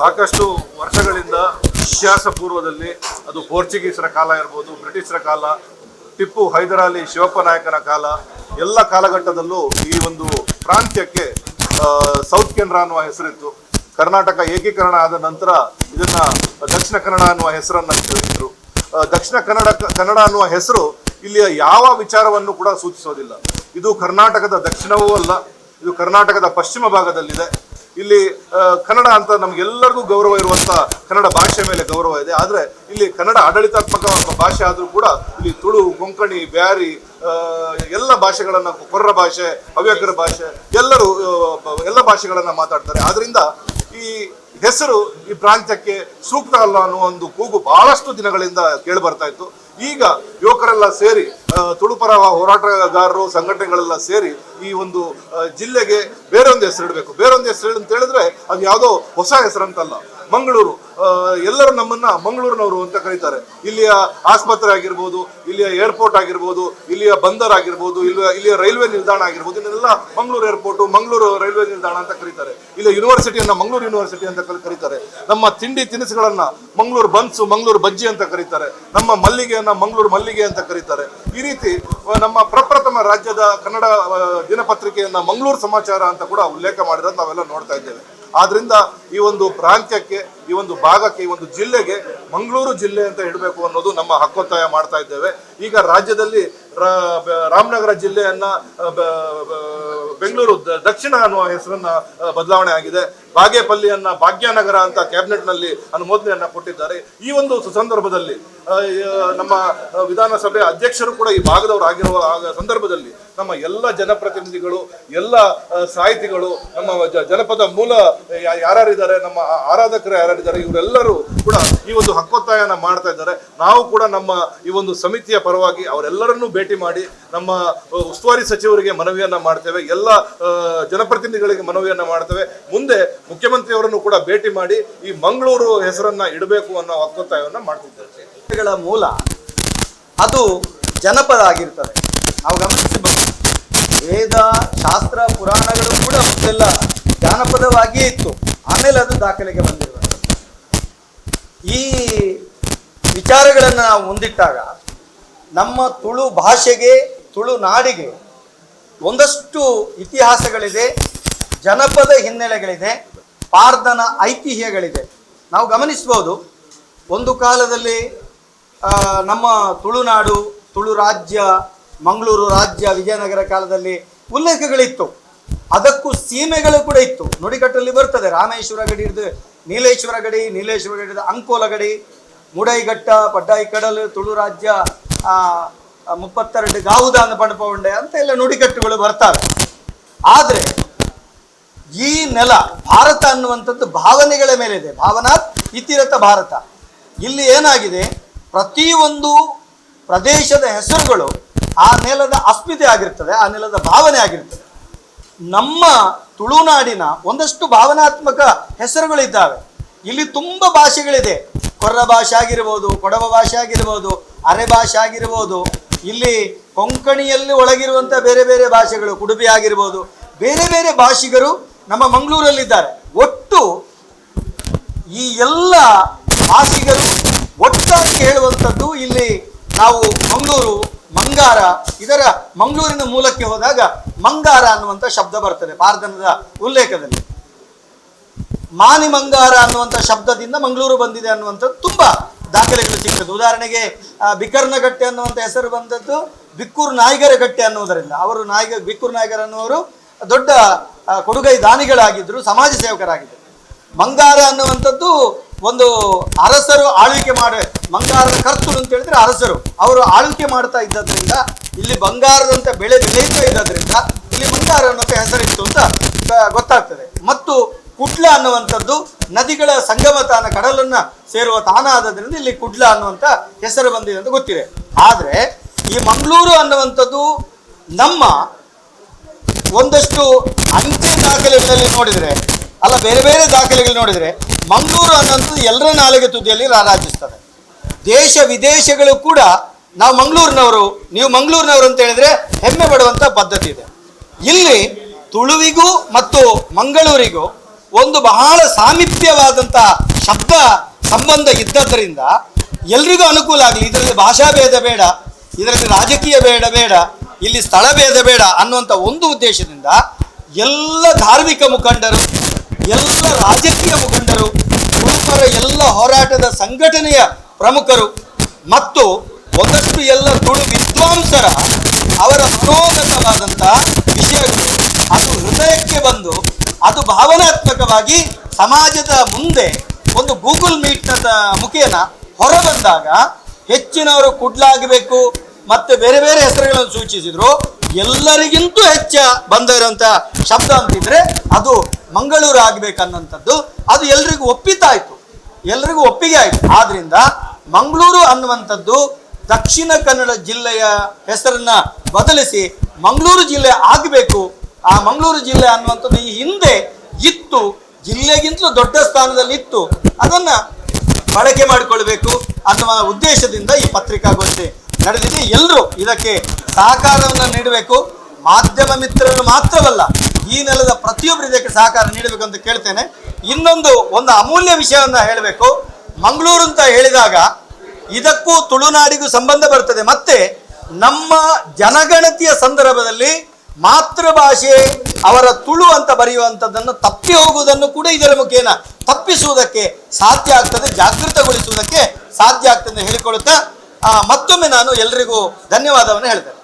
ಸಾಕಷ್ಟು ವರ್ಷಗಳಿಂದ ಇತಿಹಾಸ ಪೂರ್ವದಲ್ಲಿ ಅದು ಪೋರ್ಚುಗೀಸರ ಕಾಲ ಇರ್ಬೋದು, ಬ್ರಿಟಿಷರ ಕಾಲ, ಟಿಪ್ಪು ಹೈದರಾಲಿ ಶಿವಪ್ಪ ನಾಯಕನ ಕಾಲ, ಎಲ್ಲ ಕಾಲಘಟ್ಟದಲ್ಲೂ ಈ ಒಂದು ಪ್ರಾಂತ್ಯಕ್ಕೆ ಸೌತ್ ಕೆನರಾ ಅನ್ನುವ ಹೆಸರಿತ್ತು. ಕರ್ನಾಟಕ ಏಕೀಕರಣ ಆದ ನಂತರ ಇದನ್ನ ದಕ್ಷಿಣ ಕನ್ನಡ ಅನ್ನುವ ಹೆಸರನ್ನ ಇಟ್ಟರು ದಕ್ಷಿಣ ಕನ್ನಡ ಕನ್ನಡ ಅನ್ನುವ ಹೆಸರು ಇಲ್ಲಿಯ ಯಾವ ವಿಚಾರವನ್ನು ಕೂಡ ಸೂಚಿಸೋದಿಲ್ಲ. ಇದು ಕರ್ನಾಟಕದ ದಕ್ಷಿಣವೂ ಅಲ್ಲ, ಇದು ಕರ್ನಾಟಕದ ಪಶ್ಚಿಮ ಭಾಗದಲ್ಲಿದೆ. ಇಲ್ಲಿ ಕನ್ನಡ ಅಂತ ನಮ್ಗೆಲ್ಲರಿಗೂ ಗೌರವ ಇರುವಂತ ಕನ್ನಡ ಭಾಷೆ ಮೇಲೆ ಗೌರವ ಇದೆ. ಆದ್ರೆ ಇಲ್ಲಿ ಕನ್ನಡ ಆಡಳಿತಾತ್ಮಕ ಭಾಷೆ ಆದ್ರೂ ಕೂಡ ಇಲ್ಲಿ ತುಳು, ಕೊಂಕಣಿ, ಬ್ಯಾರಿ ಎಲ್ಲ ಭಾಷೆಗಳನ್ನ ಕೊರ್ರ ಭಾಷೆ, ಹವ್ಯಕರ ಭಾಷೆ ಎಲ್ಲರೂ ಎಲ್ಲ ಭಾಷೆಗಳನ್ನ ಮಾತಾಡ್ತಾರೆ. ಆದ್ರಿಂದ ಈ ಹೆಸರು ಈ ಪ್ರಾಂತ್ಯಕ್ಕೆ ಸೂಕ್ತ ಅಲ್ಲ ಅನ್ನುವ ಒಂದು ಕೂಗು ಬಹಳಷ್ಟು ದಿನಗಳಿಂದ ಕೇಳಿ ಬರ್ತಾ ಇತ್ತು. ಈಗ ಯುವಕರೆಲ್ಲ ಸೇರಿ ತುಳುಪರ ಹೋರಾಟಗಾರರು, ಸಂಘಟನೆಗಳೆಲ್ಲ ಸೇರಿ ಈ ಒಂದು ಜಿಲ್ಲೆಗೆ ಬೇರೊಂದು ಹೆಸರು ಇಡಬೇಕು ಬೇರೊಂದು ಹೆಸರು ಅಂತ ಹೇಳಿದ್ರೆ ಅದು ಯಾವುದೋ ಹೊಸ ಹೆಸರಂತಲ್ಲ ಮಂಗಳೂರು. ಎಲ್ಲರೂ ನಮ್ಮನ್ನ ಮಂಗಳೂರಿನವರು ಅಂತ ಕರೀತಾರೆ. ಇಲ್ಲಿಯ ಆಸ್ಪತ್ರೆ ಆಗಿರ್ಬೋದು, ಇಲ್ಲಿಯ ಏರ್ಪೋರ್ಟ್ ಆಗಿರ್ಬೋದು, ಇಲ್ಲಿಯ ಬಂದರ್ ಆಗಿರ್ಬೋದು, ಇಲ್ಲಿಯ ಇಲ್ಲಿಯ ರೈಲ್ವೆ ನಿಲ್ದಾಣ ಆಗಿರ್ಬೋದು, ಇದನ್ನೆಲ್ಲ ಮಂಗಳೂರು ಏರ್ಪೋರ್ಟ್ ಮಂಗಳೂರು ರೈಲ್ವೆ ನಿಲ್ದಾಣ ಅಂತ ಕರೀತಾರೆ. ಇಲ್ಲಿ ಯೂನಿವರ್ಸಿಟಿಯನ್ನು ಮಂಗಳೂರು ಯೂನಿವರ್ಸಿಟಿ ಅಂತ ಕರೀತಾರೆ. ನಮ್ಮ ತಿಂಡಿ ತಿನಿಸುಗಳನ್ನ ಮಂಗಳೂರು ಬನ್ಸು, ಮಂಗಳೂರು ಬಜ್ಜಿ ಅಂತ ಕರೀತಾರೆ. ನಮ್ಮ ಮಲ್ಲಿಗೆಯನ್ನ ಮಂಗಳೂರು ಮಲ್ಲಿಗೆ ಅಂತ ಕರೀತಾರೆ. ಈ ರೀತಿ ನಮ್ಮ ಪ್ರಪ್ರಥಮ ರಾಜ್ಯದ ಕನ್ನಡ ದಿನಪತ್ರಿಕೆಯನ್ನ ಮಂಗಳೂರು ಸಮಾಚಾರ ಅಂತ ಕೂಡ ಉಲ್ಲೇಖ ಮಾಡಿರೋದು ನಾವೆಲ್ಲ ನೋಡ್ತಾ ಇದ್ದೇವೆ. ಆದ್ರಿಂದ ಈ ಒಂದು ಪ್ರಾಂತ್ಯಕ್ಕೆ, ಈ ಒಂದು ಭಾಗಕ್ಕೆ, ಈ ಒಂದು ಜಿಲ್ಲೆಗೆ ಮಂಗಳೂರು ಜಿಲ್ಲೆ ಅಂತ ಇಡಬೇಕು ಅನ್ನೋದು ನಮ್ಮ ಹಕ್ಕೊತ್ತಾಯ ಮಾಡ್ತಾ ಇದ್ದೇವೆ. ಈಗ ರಾಜ್ಯದಲ್ಲಿ ರಾಮನಗರ ಜಿಲ್ಲೆಯನ್ನ ಬೆಂಗಳೂರು ದಕ್ಷಿಣ ಅನ್ನುವ ಹೆಸರನ್ನ ಬದಲಾವಣೆ ಆಗಿದೆ. ಬಾಗೇಪಲ್ಲಿಯನ್ನ ಭಾಗ್ಯನಗರ ಅಂತ ಕ್ಯಾಬಿನೆಟ್ನಲ್ಲಿ ಅನುಮೋದನೆಯನ್ನ ಕೊಟ್ಟಿದ್ದಾರೆ. ಈ ಒಂದು ಸಂದರ್ಭದಲ್ಲಿ ನಮ್ಮ ವಿಧಾನಸಭೆ ಅಧ್ಯಕ್ಷರು ಕೂಡ ಈ ಭಾಗದವರು ಆಗಿರುವ ಆಗ ಸಂದರ್ಭದಲ್ಲಿ ನಮ್ಮ ಎಲ್ಲ ಜನಪ್ರತಿನಿಧಿಗಳು, ಎಲ್ಲ ಸಾಹಿತಿಗಳು, ನಮ್ಮ ಜನಪದ ಮೂಲ ಯಾರ್ಯಾರಿದ್ದಾರೆ, ನಮ್ಮ ಆರಾಧಕರು ಯಾರ್ಯಾರಿದ್ದಾರೆ, ಇವರೆಲ್ಲರೂ ಕೂಡ ಈ ಒಂದು ಹಕ್ಕೊತ್ತಾಯನ ಮಾಡ್ತಾ ಇದ್ದಾರೆ. ನಾವು ಕೂಡ ನಮ್ಮ ಈ ಒಂದು ಸಮಿತಿಯ ಪರವಾಗಿ ಅವರೆಲ್ಲರನ್ನೂ ಭೇಟಿ ಮಾಡಿ ನಮ್ಮ ಉಸ್ತುವಾರಿ ಸಚಿವರಿಗೆ ಮನವಿಯನ್ನ ಮಾಡ್ತೇವೆ. ಎಲ್ಲ ಜನಪ್ರತಿನಿಧಿಗಳಿಗೆ ಮನವಿಯನ್ನ ಮಾಡ್ತೇವೆ. ಮುಂದೆ ಮುಖ್ಯಮಂತ್ರಿಯವರನ್ನು ಕೂಡ ಭೇಟಿ ಮಾಡಿ ಈ ಮಂಗಳೂರು ಹೆಸರನ್ನ ಇಡಬೇಕು ಅನ್ನೋ ಹಕ್ಕೊತ್ತಾಯವನ್ನ ಮಾಡ್ತಿದ್ದೇವೆ. ಮೂಲ ಅದು ಜನಪದ ಆಗಿರ್ತದೆ. ನಾವು ಗಮನಿಸಬಹುದು ವೇದ, ಶಾಸ್ತ್ರ, ಪುರಾಣಗಳು ಕೂಡ ಮೊದಲೆಲ್ಲ ಜಾನಪದವಾಗಿಯೇ ಇತ್ತು. ಆಮೇಲೆ ಅದು ದಾಖಲೆಗೆ ಬಂದಿರುವಂಥದ್ದು ಈ ವಿಚಾರಗಳನ್ನು ನಾವು ಮುಂದಿಟ್ಟಾಗ ನಮ್ಮ ತುಳು ಭಾಷೆಗೆ, ತುಳು ನಾಡಿಗೆ ಒಂದಷ್ಟು ಇತಿಹಾಸಗಳಿದೆ, ಜನಪದ ಹಿನ್ನೆಲೆಗಳಿದೆ, ಪಾರ್ದನ ಐತಿಹ್ಯಗಳಿದೆ. ನಾವು ಗಮನಿಸ್ಬೋದು, ಒಂದು ಕಾಲದಲ್ಲಿ ನಮ್ಮ ತುಳುನಾಡು ತುಳು ರಾಜ್ಯ ಮಂಗಳೂರು ರಾಜ್ಯ ವಿಜಯನಗರ ಕಾಲದಲ್ಲಿ ಉಲ್ಲೇಖಗಳಿತ್ತು. ಅದಕ್ಕೂ ಸೀಮೆಗಳು ಕೂಡ ಇತ್ತು. ನುಡಿಗಟ್ಟಲ್ಲಿ ಬರ್ತದೆ. ರಾಮೇಶ್ವರ ಗಡಿ ಹಿಡಿದು ನೀಲೇಶ್ವರ ಗಡಿ ನೀಲೇಶ್ವರ ಗಡಿ ಹಿಡಿದು ಅಂಕೋಲ ಗಡಿ ಮುಡೈಘಟ್ಟ ಪಡ್ಡಾಯಿ ಕಡಲು ತುಳು ರಾಜ್ಯ ಮುಪ್ಪತ್ತೆರಡು ಗಾವುದಾನ ಪಣಪವಂಡೆ ಅಂತ ಎಲ್ಲ ನುಡಿಗಟ್ಟುಗಳು ಬರ್ತವೆ. ಆದರೆ ಈ ನೆಲ ಭಾರತ ಅನ್ನುವಂಥದ್ದು ಭಾವನೆಗಳ ಮೇಲಿದೆ. ಭಾವನಾತ್ ಇತಿರಥ ಭಾರತ. ಇಲ್ಲಿ ಏನಾಗಿದೆ? ಪ್ರತಿಯೊಂದು ಪ್ರದೇಶದ ಹೆಸರುಗಳು ಆ ನೆಲದ ಅಸ್ಮಿತೆ ಆಗಿರ್ತದೆ, ಆ ನೆಲದ ಭಾವನೆ ಆಗಿರ್ತದೆ. ನಮ್ಮ ತುಳುನಾಡಿನ ಒಂದಷ್ಟು ಭಾವನಾತ್ಮಕ ಹೆಸರುಗಳಿದ್ದಾವೆ. ಇಲ್ಲಿ ತುಂಬ ಭಾಷೆಗಳಿದೆ. ಕೊರ್ರ ಭಾಷೆ ಆಗಿರ್ಬೋದು, ಕೊಡವ ಭಾಷೆ ಆಗಿರ್ಬೋದು, ಅರೆ ಭಾಷೆ ಆಗಿರ್ಬೋದು, ಇಲ್ಲಿ ಕೊಂಕಣಿಯಲ್ಲಿ ಒಳಗಿರುವಂಥ ಬೇರೆ ಬೇರೆ ಭಾಷೆಗಳು ಕುಡುಬಿ ಆಗಿರ್ಬೋದು, ಬೇರೆ ಬೇರೆ ಭಾಷಿಗರು ನಮ್ಮ ಮಂಗಳೂರಲ್ಲಿದ್ದಾರೆ. ಒಟ್ಟು ಈ ಎಲ್ಲ ಭಾಷಿಗರು ಒಟ್ಟಾಗಿ ಹೇಳುವಂಥದ್ದು ಇಲ್ಲಿ ನಾವು ಮಂಗಳೂರು ಮಂಗಾರ, ಇದರ ಮಂಗಳೂರಿನ ಮೂಲಕ್ಕೆ ಹೋದಾಗ ಮಂಗಾರ ಅನ್ನುವಂಥ ಶಬ್ದ ಬರ್ತದೆ ಪಾರ್ಧನದ ಉಲ್ಲೇಖದಲ್ಲಿ. ಮಾನಿ ಮಂಗಾರ ಅನ್ನುವಂಥ ಶಬ್ದದಿಂದ ಮಂಗಳೂರು ಬಂದಿದೆ ಅನ್ನುವಂಥದ್ದು ತುಂಬ ದಾಖಲೆಗಳು ಸಿಗ್ತದೆ ಉದಾಹರಣೆಗೆ ಬಿಕರ್ನಗಟ್ಟೆ ಅನ್ನುವಂಥ ಹೆಸರು ಬಂದದ್ದು ಬಿಕ್ಕೂರು ನಾಯಿಗರ ಗಟ್ಟೆ ಅನ್ನುವುದರಿಂದ. ಅವರು ನಾಯಿಗ, ಬಿಕ್ಕೂರು ನಾಯ್ಗರ್ ಅನ್ನುವರು ದೊಡ್ಡ ಕೊಡುಗೈ ದಾನಿಗಳಾಗಿದ್ದರು ಸಮಾಜ ಸೇವಕರಾಗಿದ್ದರು. ಮಂಗಾರ ಅನ್ನುವಂಥದ್ದು ಒಂದು ಅರಸರು ಆಳ್ವಿಕೆ ಮಾಡ, ಬಂಗಾರದ ಕರ್ತರು ಅಂತ ಹೇಳಿದ್ರೆ ಅರಸರು. ಅವರು ಆಳ್ವಿಕೆ ಮಾಡ್ತಾ ಇದ್ದದ್ರಿಂದ, ಇಲ್ಲಿ ಬಂಗಾರದಂತ ಬೆಳೆ ಬೆಳೆಯುತ್ತಾ ಇದ್ದದ್ರಿಂದ, ಇಲ್ಲಿ ಬಂಗಾರ ಅನ್ನುವಂಥ ಹೆಸರಿತ್ತು ಅಂತ ಗೊತ್ತಾಗ್ತದೆ. ಮತ್ತು ಕುಡ್ಲ ಅನ್ನುವಂಥದ್ದು ನದಿಗಳ ಸಂಗಮ ತಾನ ಕಡಲನ್ನ ಸೇರುವ ತಾನ ಆದದ್ರಿಂದ ಇಲ್ಲಿ ಕುಡ್ಲ ಅನ್ನುವಂಥ ಹೆಸರು ಬಂದಿದೆ ಅಂತ ಗೊತ್ತಿದೆ. ಆದರೆ, ಈ ಮಂಗಳೂರು ಅನ್ನುವಂಥದ್ದು ನಮ್ಮ ಒಂದಷ್ಟು ಅಂಚೆ ದಾಖಲೆಗಳಲ್ಲಿ ನೋಡಿದರೆ, ಅಲ್ಲ, ಬೇರೆ ಬೇರೆ ದಾಖಲೆಗಳು ನೋಡಿದರೆ ಮಂಗಳೂರು ಅನ್ನೋದು ಎಲ್ಲರ ನಾಲಿಗೆ ತುದಿಯಲ್ಲಿ ರಾರಾಜಿಸ್ತದೆ ದೇಶ ವಿದೇಶಗಳು ಕೂಡ ನಾವು ಮಂಗಳೂರಿನವರು, ನೀವು ಮಂಗಳೂರಿನವರು ಅಂತ ಹೇಳಿದ್ರೆ ಹೆಮ್ಮೆ ಪಡುವಂಥ ಪದ್ಧತಿ ಇದೆ. ಇಲ್ಲಿ ತುಳುವಿಗೂ ಮತ್ತು ಮಂಗಳೂರಿಗೂ ಒಂದು ಬಹಳ ಸಾಮೀಪ್ಯವಾದಂತಹ ಶಬ್ದ ಸಂಬಂಧ ಇದ್ದದ್ರಿಂದ ಎಲ್ರಿಗೂ ಅನುಕೂಲ ಆಗಲಿ. ಇದರಲ್ಲಿ ಭಾಷಾ ಭೇದ ಬೇಡ, ಇದರಲ್ಲಿ ರಾಜಕೀಯ ಬೇಡ ಬೇಡ, ಇಲ್ಲಿ ಸ್ಥಳ ಭೇದ ಬೇಡ ಅನ್ನುವಂಥ ಒಂದು ಉದ್ದೇಶದಿಂದ ಎಲ್ಲ ಧಾರ್ಮಿಕ ಮುಖಂಡರು ಎಲ್ಲ ರಾಜಕೀಯ ಮುಖಂಡರು ಕುರುಬರ ಎಲ್ಲ ಹೋರಾಟದ ಸಂಘಟನೆಯ ಪ್ರಮುಖರು ಮತ್ತು ಒಂದಷ್ಟು ಎಲ್ಲ ತುಳು ವಿದ್ವಾಂಸರ ಅವರ ಮನೋಗತವಾದಂತಹ ವಿಷಯಗಳು ಅದು ಹೃದಯಕ್ಕೆ ಬಂದು ಅದು ಭಾವನಾತ್ಮಕವಾಗಿ ಸಮಾಜದ ಮುಂದೆ ಒಂದು ಗೂಗಲ್ ಮೀಟ್ನ ಮುಖೇನ ಹೊರ ಬಂದಾಗ ಹೆಚ್ಚಿನವರು ಕುಡ್ಲಾಗಬೇಕು ಮತ್ತು ಬೇರೆ ಬೇರೆ ಹೆಸರುಗಳನ್ನು ಸೂಚಿಸಿದ್ರು. ಎಲ್ಲರಿಗಿಂತೂ ಹೆಚ್ಚ ಬಂದಿರೋಂಥ ಶಬ್ದ ಅಂತಿದ್ರೆ ಅದು ಮಂಗಳೂರು ಆಗ್ಬೇಕನ್ನಂಥದ್ದು ಅದು ಎಲ್ರಿಗೂ ಒಪ್ಪಿತಾಯ್ತು ಎಲ್ರಿಗೂ ಒಪ್ಪಿಗೆ ಆಯ್ತು. ಆದ್ರಿಂದ ಮಂಗಳೂರು ಅನ್ನುವಂಥದ್ದು ದಕ್ಷಿಣ ಕನ್ನಡ ಜಿಲ್ಲೆಯ ಹೆಸರನ್ನ ಬದಲಿಸಿ ಮಂಗಳೂರು ಜಿಲ್ಲೆ ಆಗಬೇಕು. ಆ ಮಂಗಳೂರು ಜಿಲ್ಲೆ ಅನ್ನುವಂಥದ್ದು ಈ ಹಿಂದೆ ಇತ್ತು. ಜಿಲ್ಲೆಗಿಂತಲೂ ದೊಡ್ಡ ಸ್ಥಾನದಲ್ಲಿ ಇತ್ತು ಅದನ್ನ ಬಳಕೆ ಮಾಡಿಕೊಳ್ಬೇಕು ಅನ್ನುವ ಉದ್ದೇಶದಿಂದ ಈ ಪತ್ರಿಕಾಗೋಷ್ಠಿ ನಡೆದಿದೆ. ಎಲ್ಲರೂ ಇದಕ್ಕೆ ಸಹಕಾರವನ್ನು ನೀಡಬೇಕು. ಮಾಧ್ಯಮ ಮಿತ್ರರು ಮಾತ್ರವಲ್ಲ ಈ ನೆಲದ ಪ್ರತಿಯೊಬ್ಬರು ಇದಕ್ಕೆ ಸಹಕಾರ ನೀಡಬೇಕು ಅಂತ ಕೇಳ್ತೇನೆ. ಇನ್ನೊಂದು ಒಂದು ಅಮೂಲ್ಯ ವಿಷಯವನ್ನು ಹೇಳಬೇಕು. ಮಂಗಳೂರು ಅಂತ ಹೇಳಿದಾಗ ಇದಕ್ಕೂ ತುಳುನಾಡಿಗೂ ಸಂಬಂಧ ಬರ್ತದೆ. ಮತ್ತೆ ನಮ್ಮ ಜನಗಣತಿಯ ಸಂದರ್ಭದಲ್ಲಿ ಮಾತೃಭಾಷೆ ಅವರ ತುಳು ಅಂತ ಬರೆಯುವಂಥದ್ದನ್ನು ತಪ್ಪಿ ಹೋಗುವುದನ್ನು ಕೂಡ ಇದರ ಮುಖೇನ ತಪ್ಪಿಸುವುದಕ್ಕೆ ಸಾಧ್ಯ ಆಗ್ತದೆ, ಜಾಗೃತಗೊಳಿಸುವುದಕ್ಕೆ ಸಾಧ್ಯ ಆಗ್ತದೆ ಹೇಳಿಕೊಳ್ಳುತ್ತಾ ಮತ್ತೊಮ್ಮೆ ನಾನು ಎಲ್ರಿಗೂ ಧನ್ಯವಾದವನ್ನು ಹೇಳ್ತೇನೆ.